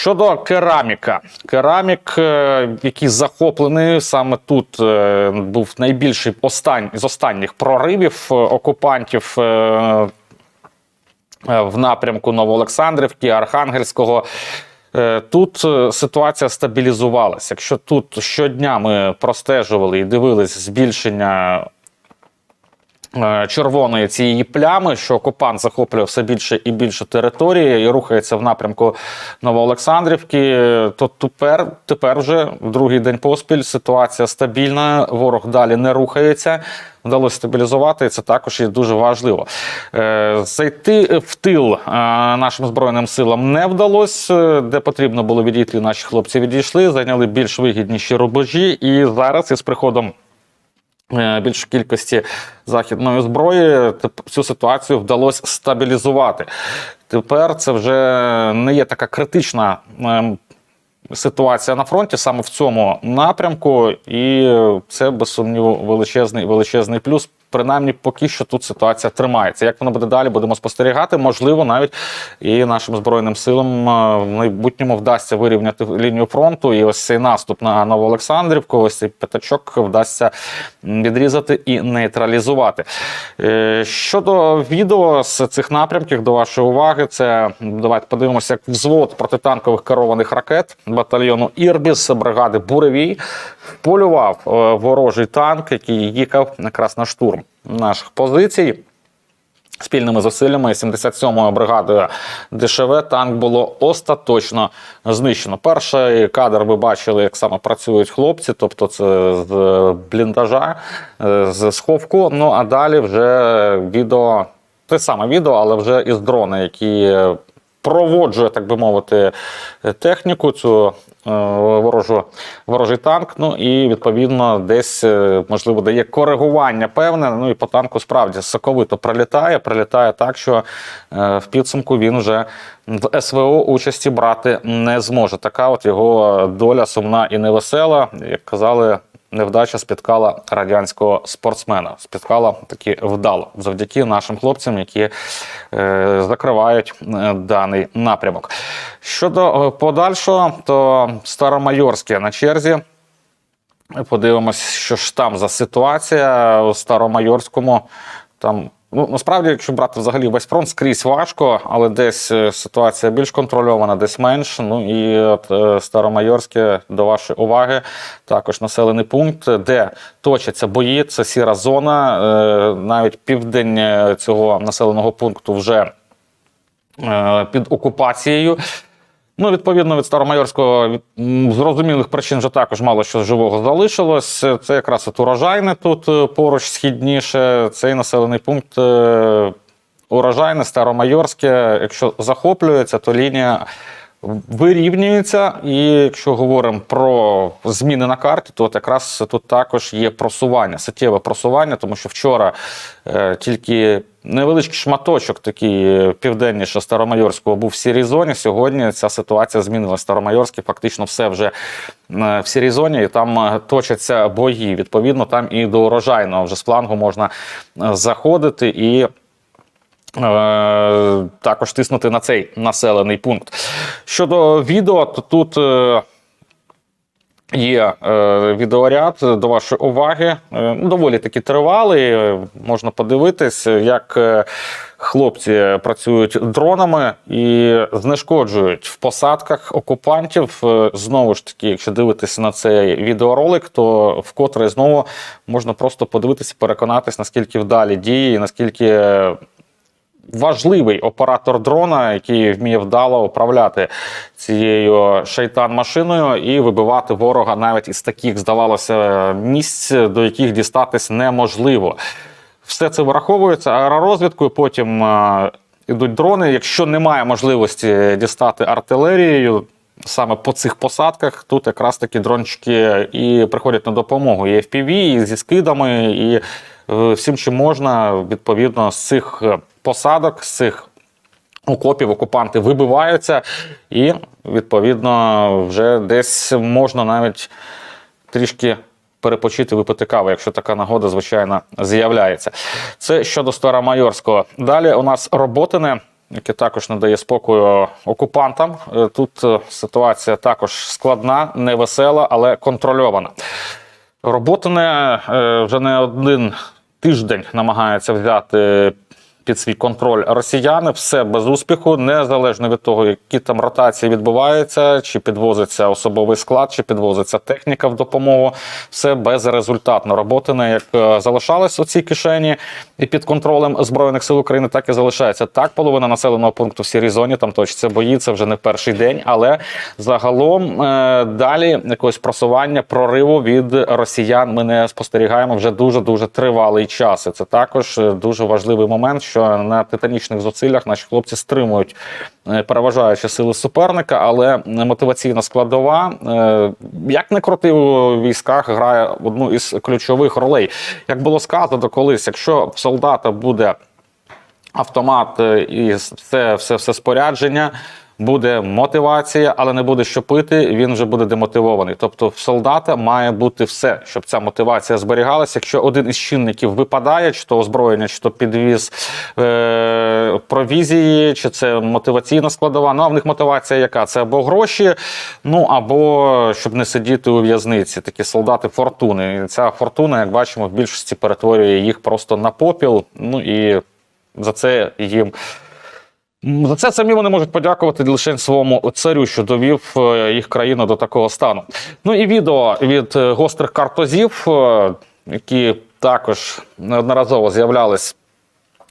Щодо кераміка, керамік, е, який захоплений саме тут е, був найбільший остань, з останніх проривів е, окупантів в напрямку Новоолександрівки, Архангельського. Тут ситуація стабілізувалася. Якщо тут щодня ми простежували і дивились збільшення червоної цієї плями, що окупант захоплює все більше і більше території і рухається в напрямку Новоолександрівки, то тепер, тепер вже другий день поспіль ситуація стабільна, ворог далі не рухається. Вдалося стабілізувати, і це також є дуже важливо. Е, Зайти в тил е, нашим збройним силам не вдалося. Де потрібно було відійти, наші хлопці відійшли, зайняли більш вигідніші рубежі. І зараз із приходом е, більшої кількості західної зброї цю ситуацію вдалося стабілізувати. Тепер це вже не є така критична. ем, Ситуація на фронті саме в цьому напрямку, і це без сумніву величезний величезний плюс. Принаймні, поки що тут ситуація тримається. Як воно буде далі, будемо спостерігати. Можливо, навіть і нашим збройним силам е, в майбутньому вдасться вирівняти лінію фронту. І ось цей наступ на Новоолександрівку, ось цей п'ятачок вдасться відрізати і нейтралізувати. Е, Щодо відео з цих напрямків, до вашої уваги, це давайте подивимося, як взвод протитанкових керованих ракет батальйону Ірбіс бригади Буревій полював е, ворожий танк, який їхав якраз на штурм наших позицій. Спільними зусиллями 77-ї бригадою ДШВ танк було остаточно знищено. Перший кадр ви бачили, як саме працюють хлопці, тобто це з бліндажа, е, з сховку. Ну а далі вже відео, те саме відео, але вже із дрона, які проводжує, так би мовити, техніку, цю е, ворожу, ворожий танк. Ну і відповідно десь, е, можливо, дає коригування певне. Ну і по танку справді соковито прилітає. Прилітає так, що е, в підсумку він вже в СВО участі брати не зможе. Така от його доля сумна і невесела, як казали. Невдача спіткала радянського спортсмена. Спіткала таки вдало завдяки нашим хлопцям, які е, закривають е, даний напрямок. Щодо е, подальшого, то Старомайорське на черзі. Подивимось, що ж там за ситуація у Старомайорському. Там ну насправді, якщо брати взагалі весь фронт, скрізь важко, але десь е, ситуація більш контрольована, десь менш. Ну і от е, Старомайорське до вашої уваги, також населений пункт, де точаться бої. Це сіра зона. Е, Навіть південь цього населеного пункту вже під окупацією. Ну, відповідно, від Старомайорського зрозумілих причин вже також мало що живого залишилось. Це якраз от урожайне тут е, поруч східніше. Цей населений пункт е, урожайне, Старомайорське. Якщо захоплюється, то лінія вирівнюється. І якщо говоримо про зміни на карті, то от якраз тут також є просування, суттєве просування, тому що вчора е, тільки невеличкий шматочок, такий е, південніше Старомайорського, був в сірій зоні. Сьогодні ця ситуація змінилася. Старомайорське фактично все вже е, в сірій зоні, і там е, точаться бої. Відповідно, там і до урожайного вже з флангу можна заходити і. Також тиснути на цей населений пункт. Щодо відео, то тут є е, відеоряд до вашої уваги. Е, ну, доволі таки тривалий. Е, Можна подивитись, як хлопці працюють дронами і знешкоджують в посадках окупантів. Знову ж таки, якщо дивитися на цей відеоролик, то вкотре знову можна просто подивитися, переконатись, наскільки вдалі дії, наскільки. Е, важливий оператор дрона, який вміє вдало управляти цією шайтан-машиною і вибивати ворога навіть із таких, здавалося, місць, до яких дістатись неможливо. Все це враховується аеророзвідкою. Потім е, ідуть дрони. Якщо немає можливості дістати артилерією. Саме по цих посадках тут якраз таки дрончики і приходять на допомогу. І FPV, і зі скидами, і е, всім, чим можна, відповідно, з цих е, посадок, з цих окопів окупанти вибиваються, і відповідно вже десь можна навіть трішки перепочити, випити каву, якщо така нагода, звичайно, з'являється. Це щодо Старомайорського. Далі у нас роботине. яке також не дає спокою окупантам. Е, Тут е, ситуація також складна, невесела, але контрольована. Роботине е, вже не один тиждень намагається взяти під свій контроль росіяни. Все без успіху, незалежно від того, які там ротації відбуваються, чи підвозиться особовий склад, чи підвозиться техніка в допомогу. Все безрезультатно. Роботине як е, залишалось у цій кишені і під контролем Збройних сил України, так і залишається. Так, половина населеного пункту в сірій зоні там точиться бої. Це вже не перший день, але загалом е, далі якогось просування прориву від росіян ми не спостерігаємо вже дуже дуже тривалий час. І це також е, дуже важливий момент, що на титанічних зусиллях наші хлопці стримують е, переважаючі сили суперника, але мотиваційна складова, е, як не крути у військах, грає одну із ключових ролей. Як було сказано колись, якщо в солдата буде автомат е, і все, все, все спорядження. Буде мотивація, але не буде що пити, він вже буде демотивований. Тобто, в солдата має бути все, щоб ця мотивація зберігалася. Якщо один із чинників випадає, чи то озброєння, чи то підвіз е- провізії, чи це мотиваційна складова. Ну а в них мотивація яка? Це або гроші, ну або щоб не сидіти у в'язниці. Такі солдати фортуни. І ця фортуна, як бачимо, в більшості перетворює їх просто на попіл. Ну і за це їм. За це самі вони можуть подякувати лише своєму царю, що довів е, їх країну до такого стану. Ну і відео від е, гострих картозів, е, які також неодноразово з'являлись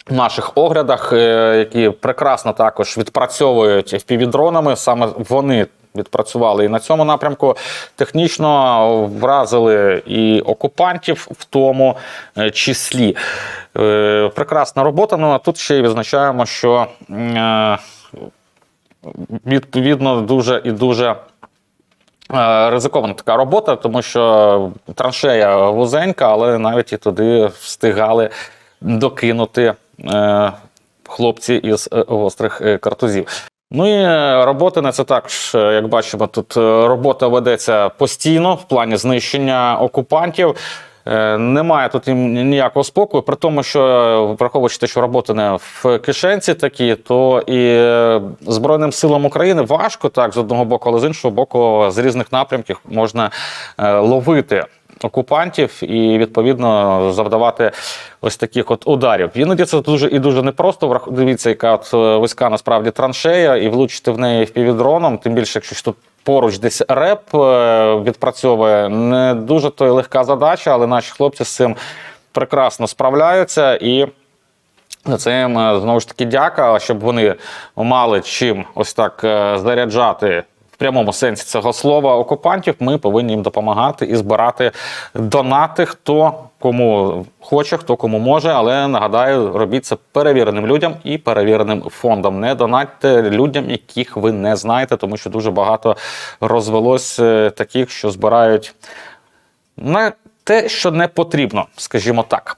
в наших оглядах, які прекрасно також відпрацьовують FPV-дронами. Саме вони відпрацювали і на цьому напрямку. Технічно вразили і окупантів в тому е, числі. Е, Прекрасна робота. Ну а тут ще й відзначаємо, що е, відповідно дуже і дуже. Ризикована така робота, тому що траншея вузенька, але навіть і туди встигали докинути хлопці із гострих картузів. Ну і е, роботи на це також, е, як бачимо, тут е, робота ведеться постійно в плані знищення окупантів. Немає тут ніякого спокою, при тому, що враховуючи те, що роботи не в кишенці такі, то і Збройним силам України важко так з одного боку, але з іншого боку, з різних напрямків можна ловити окупантів і відповідно завдавати ось таких от ударів. Іноді це дуже і дуже непросто. Дивіться, яка от е, вузька насправді траншея, і влучити в неї впівдроном, тим більше, якщо тут поруч десь реп е, відпрацьовує, не дуже то й легка задача, але наші хлопці з цим прекрасно справляються і. Це їм е, знову ж таки дяка, щоб вони мали чим ось так заряджати в прямому сенсі цього слова окупантів. Ми повинні їм допомагати і збирати донати, хто кому хоче, хто кому може. Але нагадаю, робіть це перевіреним людям і перевіреним фондом. Не донатьте людям, яких ви не знаєте, тому що дуже багато розвелось е, таких, що збирають на те, що не потрібно, скажімо так.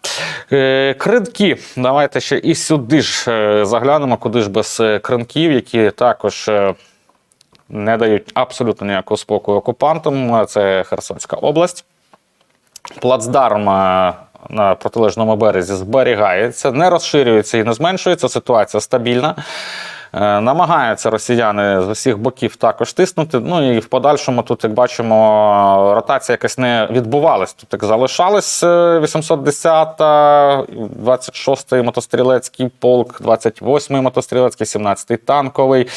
Е, кринки. Давайте ще і сюди ж е, заглянемо, куди ж без кринків, які також. Не дають абсолютно ніякого спокою окупантам. Це Херсонська область. Плацдарм е, на протилежному березі зберігається, не розширюється і не зменшується. Ситуація стабільна. Е, Намагаються росіяни з усіх боків також тиснути. Ну і в подальшому тут, як бачимо, ротація якась не відбувалась. Тут як залишалась е, 810-та, 26-й мотострілецький полк, 28-й мотострілецький, 17-й танковий.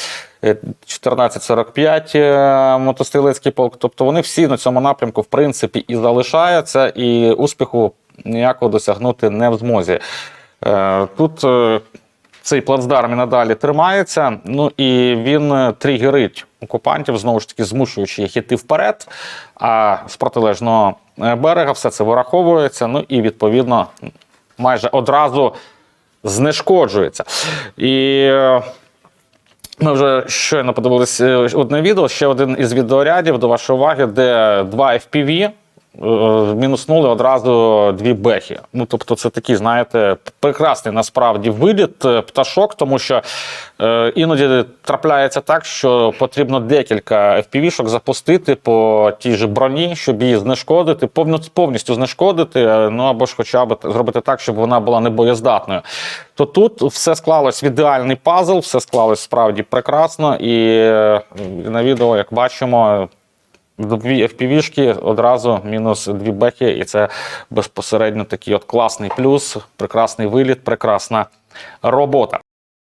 е, 1445 е, мотострілецький полк. Тобто вони всі на цьому напрямку, в принципі, і залишаються, і успіху ніякого досягнути не в змозі. Е, Тут е, цей плацдарм і надалі тримається. Ну і він е, тригерить окупантів, знову ж таки, змушуючи їх іти вперед. А з протилежного е, берега все це вираховується. Ну і відповідно майже одразу знешкоджується. І е, ми вже щойно подивилися одне відео, ще один із відеорядів до вашої уваги, де два FPV мінуснули одразу дві бехи. Ну, тобто, це такий, знаєте, прекрасний насправді виліт е, пташок, тому що е, іноді трапляється так, що потрібно декілька FPV-шок запустити по тій же броні, щоб її знешкодити, повністю знешкодити, е, ну або ж хоча б зробити так, щоб вона була небоєздатною. То тут все склалось в ідеальний пазл, все склалось справді прекрасно, і е, на відео, як бачимо, Дві FPV-шки одразу мінус дві бехи, і це безпосередньо такий от класний плюс, прекрасний виліт, прекрасна робота.